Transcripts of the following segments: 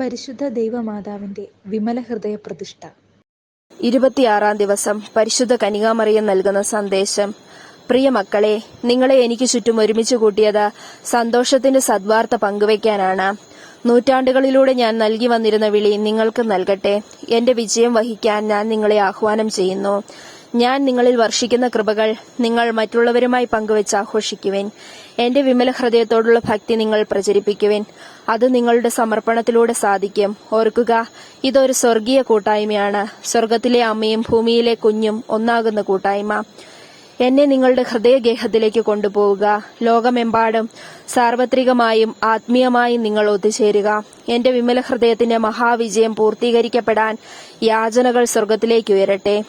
പരിശുദ്ധ ദൈവമാതാവിന്റെ വിമല ഹൃദയ പ്രതിഷ്ഠ ഇരുപത്തിയാറാം ദിവസം പരിശുദ്ധ കനികാമറിയം നൽകുന്ന സന്ദേശം. പ്രിയ മക്കളെ നിങ്ങളെ എനിക്ക് ചുറ്റും ഒരുമിച്ച് കൂട്ടിയത് സന്തോഷത്തിന്റെ സദ്വാർത്ത പങ്കുവയ്ക്കാനാണ്. നൂറ്റാണ്ടുകളിലൂടെ ഞാൻ നൽകി വന്നിരുന്ന വിളി നിങ്ങൾക്ക് നൽകട്ടെ. എന്റെ വിജയം വഹിക്കാൻ ഞാൻ നിങ്ങളെ ആഹ്വാനം ചെയ്യുന്നു. ഞാൻ നിങ്ങളിൽ വർഷിക്കുന്ന കൃപകൾ നിങ്ങൾ മറ്റുള്ളവരുമായി പങ്കുവെച്ച് ആഘോഷിക്കുവേൻ. എന്റെ വിമല ഹൃദയത്തോടുള്ള ഭക്തി നിങ്ങൾ പ്രചരിപ്പിക്കുവേൻ. അത് നിങ്ങളുടെ സമർപ്പണത്തിലൂടെ സാധിക്കും. ഓർക്കുക ഇതൊരു സ്വർഗീയ കൂട്ടായ്മയാണ്. സ്വർഗത്തിലെ അമ്മയും ഭൂമിയിലെ കുഞ്ഞും ഒന്നാകുന്ന കൂട്ടായ്മ. എന്നെ നിങ്ങളുടെ ഹൃദയഗേഹത്തിലേക്ക് കൊണ്ടുപോവുക. ലോകമെമ്പാടും സാർവത്രികമായും ആത്മീയമായും നിങ്ങൾ ഒത്തുചേരുക. എന്റെ വിമല ഹൃദയത്തിന്റെ മഹാവിജയം പൂർത്തീകരിക്കപ്പെടാൻ യാചനകൾ സ്വർഗത്തിലേക്ക് ഉയരട്ടെ.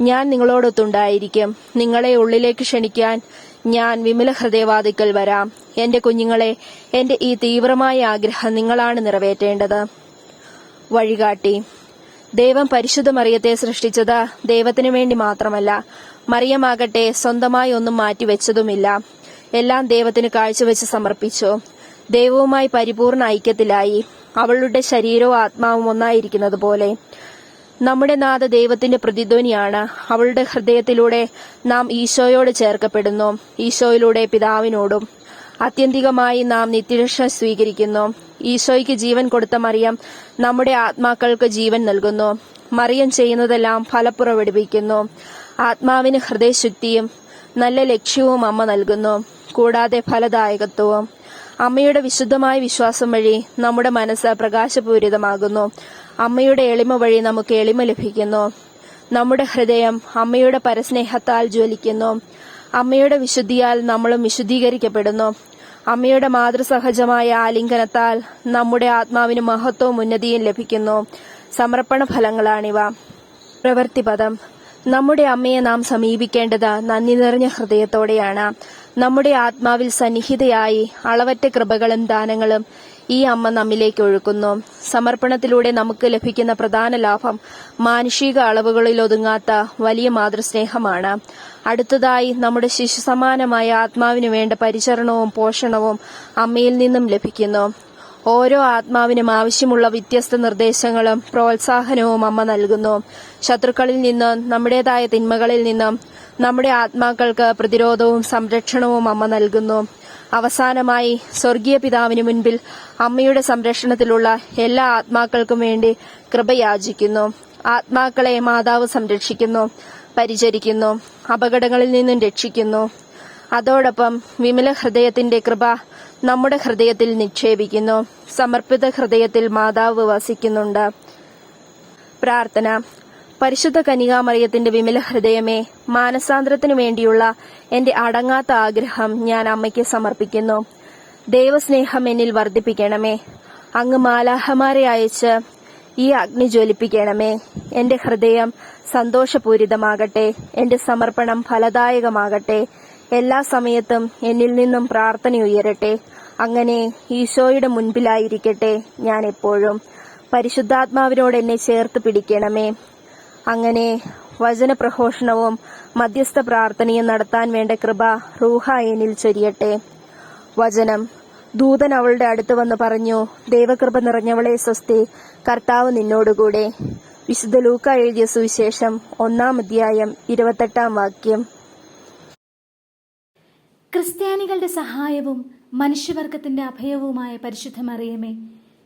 ഞാൻ നിങ്ങളോടൊത്തുണ്ടായിരിക്കും. നിങ്ങളെ ഉള്ളിലേക്ക് ക്ഷണിക്കാൻ ഞാൻ വിമല ഹൃദയവാദിക്കൽ വരാം. എന്റെ കുഞ്ഞുങ്ങളെ എന്റെ ഈ തീവ്രമായ ആഗ്രഹം നിങ്ങളാണ് നിറവേറ്റേണ്ടത്. വഴികാട്ടി. ദൈവം പരിശുദ്ധ മറിയത്തെ സൃഷ്ടിച്ചത് ദൈവത്തിനു വേണ്ടി മാത്രമല്ല മറിയമാകട്ടെ സ്വന്തമായി ഒന്നും മാറ്റിവെച്ചതുമില്ല. എല്ലാം ദൈവത്തിന് കാഴ്ചവെച്ച് സമർപ്പിച്ചു. ദൈവവുമായി പരിപൂർണ ഐക്യത്തിലായി. അവളുടെ ശരീരവും ആത്മാവും ഒന്നായിരിക്കുന്നത് പോലെ നമ്മുടെ നാഥ ദൈവത്തിന്റെ പ്രതിധ്വനിയാണ്. അവളുടെ ഹൃദയത്തിലൂടെ നാം ഈശോയോട് ചേർക്കപ്പെടുന്നു. ഈശോയിലൂടെ പിതാവിനോടും ആത്യന്തികമായി നാം നിത്യരക്ഷ സ്വീകരിക്കുന്നു. ഈശോയ്ക്ക് ജീവൻ കൊടുത്ത മറിയം നമ്മുടെ ആത്മാക്കൾക്ക് ജീവൻ നൽകുന്നു. മറിയം ചെയ്യുന്നതെല്ലാം ഫലപ്പുറപ്പെടുവിക്കുന്നു ആത്മാവിന് ഹൃദയശുദ്ധിയും നല്ല ലക്ഷ്യവും അമ്മ നൽകുന്നു. കൂടാതെ ഫലദായകത്വവും. അമ്മയുടെ വിശുദ്ധമായ വിശ്വാസം വഴി നമ്മുടെ മനസ്സ് പ്രകാശപൂരിതമാകുന്നു. അമ്മയുടെ എളിമ വഴി നമുക്ക് എളിമ ലഭിക്കുന്നു. നമ്മുടെ ഹൃദയം അമ്മയുടെ പരസ്നേഹത്താൽ ജ്വലിക്കുന്നു. അമ്മയുടെ വിശുദ്ധിയാൽ നമ്മളും വിശുദ്ധീകരിക്കപ്പെടുന്നു. അമ്മയുടെ മാതൃസഹജമായ ആലിംഗനത്താൽ നമ്മുടെ ആത്മാവിന് മഹത്വവും ഉന്നതിയും ലഭിക്കുന്നു. സമർപ്പണ ഫലങ്ങളാണിവ. പ്രവൃത്തിപദം നമ്മുടെ അമ്മയെ നാം സമീപിക്കേണ്ടത് നന്ദി നിറഞ്ഞ ഹൃദയത്തോടെയാണ്. നമ്മുടെ ആത്മാവിൽ സന്നിഹിതയായി അളവറ്റ കൃപകളും ദാനങ്ങളും ഈ അമ്മ നമ്മിലേക്ക് ഒഴുക്കുന്നു സമർപ്പണത്തിലൂടെ നമുക്ക് ലഭിക്കുന്ന പ്രധാന ലാഭം മാനുഷിക അളവുകളിൽ ഒതുങ്ങാത്ത വലിയ മാതൃസ്നേഹമാണ്. അടുത്തതായി നമ്മുടെ ശിശുസമാനമായ ആത്മാവിന് വേണ്ട പരിചരണവും പോഷണവും അമ്മയിൽ നിന്നും ലഭിക്കുന്നു. ഓരോ ആത്മാവിനും ആവശ്യമുള്ള വ്യത്യസ്ത നിർദ്ദേശങ്ങളും പ്രോത്സാഹനവും അമ്മ നൽകുന്നു. ശത്രുക്കളിൽ നിന്നും നമ്മുടേതായ തിന്മകളിൽ നിന്നും നമ്മുടെ ആത്മാക്കൾക്ക് പ്രതിരോധവും സംരക്ഷണവും അമ്മ നൽകുന്നു. അവസാനമായി സ്വർഗീയ പിതാവിന് മുൻപിൽ അമ്മയുടെ സംരക്ഷണത്തിലുള്ള എല്ലാ ആത്മാക്കൾക്കും വേണ്ടി കൃപയാചിക്കുന്നു. ആത്മാക്കളെ മാതാവ് സംരക്ഷിക്കുന്നു പരിചരിക്കുന്നു അപകടങ്ങളിൽ നിന്നും രക്ഷിക്കുന്നു. അതോടൊപ്പം വിമല ഹൃദയത്തിന്റെ കൃപ നമ്മുടെ ഹൃദയത്തിൽ നിക്ഷേപിക്കുന്നു. സമർപ്പിത ഹൃദയത്തിൽ മാതാവ് വസിക്കുന്നുണ്ട്. പ്രാർത്ഥന. പരിശുദ്ധ കനികാമറിയത്തിന്റെ വിമല ഹൃദയമേ മാനസാന്തരത്തിനു വേണ്ടിയുള്ള എന്റെ അടങ്ങാത്ത ആഗ്രഹം ഞാൻ അമ്മയ്ക്ക് സമർപ്പിക്കുന്നു. ദൈവസ്നേഹം എന്നിൽ വർദ്ധിപ്പിക്കണമേ. അങ്ങ് മാലാഹമാരെ അയച്ച് ഈ അഗ്നി ജ്വലിപ്പിക്കണമേ. എന്റെ ഹൃദയം സന്തോഷപൂരിതമാകട്ടെ എന്റെ സമർപ്പണം ഫലദായകമാകട്ടെ എല്ലാ സമയത്തും എന്നിൽ നിന്നും പ്രാർത്ഥന ഉയരട്ടെ. അങ്ങനെ ഈശോയുടെ മുൻപിലായിരിക്കട്ടെ ഞാൻ എപ്പോഴും പരിശുദ്ധാത്മാവിനോട് എന്നെ ചേർത്ത് പിടിക്കണമേ. അങ്ങനെ വചനപ്രഘോഷണവും മധ്യസ്ഥ പ്രാർത്ഥനയും നടത്താൻ വേണ്ട കൃപ റൂഹ ചൊരിയട്ടെ. വചനം. ദൂതൻ അവളുടെ അടുത്ത് വന്ന് പറഞ്ഞു ദൈവകൃപ നിറഞ്ഞവളെ സ്വസ്തി കർത്താവ് നിന്നോടുകൂടെ. വിശുദ്ധ ലൂക്ക എഴുതിയ സുവിശേഷം ഒന്നാം അധ്യായം ഇരുപത്തെട്ടാം വാക്യം. ക്രിസ്ത്യാനികളുടെ സഹായവും മനുഷ്യവർഗത്തിന്റെ അഭയവുമായ പരിശുദ്ധ മറിയമേ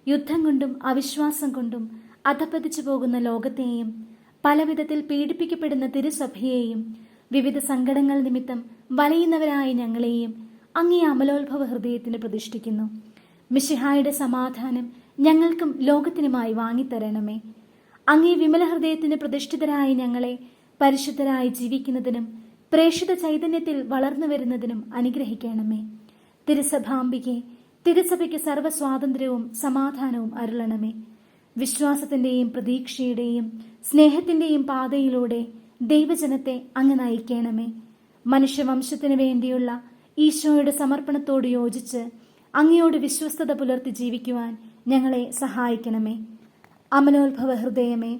യുദ്ധം കൊണ്ടും അവിശ്വാസം കൊണ്ടും അധപ്പതിച്ചു പോകുന്ന ലോകത്തെയും പലവിധത്തിൽ പീഡിപ്പിക്കപ്പെടുന്ന തിരുസഭയെയും വിവിധ സങ്കടങ്ങൾ നിമിത്തം വലയുന്നവരായ ഞങ്ങളെയും അങ്ങേ അമലോത്ഭവ ഹൃദയത്തിന് പ്രതിഷ്ഠിക്കുന്നു. മിഷിഹായുടെ സമാധാനം ഞങ്ങൾക്കും ലോകത്തിനുമായി വാങ്ങിത്തരണമേ. അങ്ങേ വിമല ഹൃദയത്തിന് പ്രതിഷ്ഠിതരായ ഞങ്ങളെ പരിശുദ്ധരായി ജീവിക്കുന്നതിനും പ്രേക്ഷിത ചൈതന്യത്തിൽ വളർന്നു വരുന്നതിനും അനുഗ്രഹിക്കണമേ. തിരുസഭാംബികെ തിരുസഭയ്ക്ക് സർവസ്വാതന്ത്ര്യവും സമാധാനവും അരുളണമേ. വിശ്വാസത്തിന്റെയും പ്രതീക്ഷയുടെയും സ്നേഹത്തിന്റെയും പാതയിലൂടെ ദൈവജനത്തെ അങ്ങ് നയിക്കണമേ. മനുഷ്യവംശത്തിനു വേണ്ടിയുള്ള ഈശോയുടെ സമർപ്പണത്തോട് യോജിച്ച് അങ്ങയോട് വിശ്വസ്തത പുലർത്തി ജീവിക്കുവാൻ ഞങ്ങളെ സഹായിക്കണമേ. അമലോത്ഭവ ഹൃദയമേ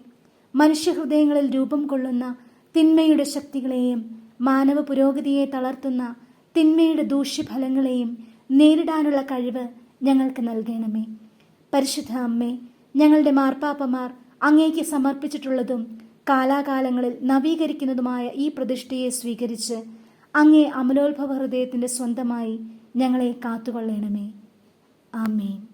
മനുഷ്യഹൃദയങ്ങളിൽ രൂപം കൊള്ളുന്ന തിന്മയുടെ ശക്തികളെയും മാനവ പുരോഗതിയെ തളർത്തുന്ന തിന്മയുടെ ദൂഷ്യഫലങ്ങളെയും നേരിടാനുള്ള കഴിവ് ഞങ്ങൾക്ക് നൽകണമേ. പരിശുദ്ധ അമ്മേ ഞങ്ങളുടെ മാർപ്പാപ്പമാർ അങ്ങേക്ക് സമർപ്പിച്ചിട്ടുള്ളതും കാലാകാലങ്ങളിൽ നവീകരിക്കുന്നതുമായ ഈ പ്രതിഷ്ഠയെ സ്വീകരിച്ച് അങ്ങേ അമലോത്ഭവ ഹൃദയത്തിന്റെ സ്വന്തമായി ഞങ്ങളെ കാത്തുകൊള്ളണമേ. ആമേൻ.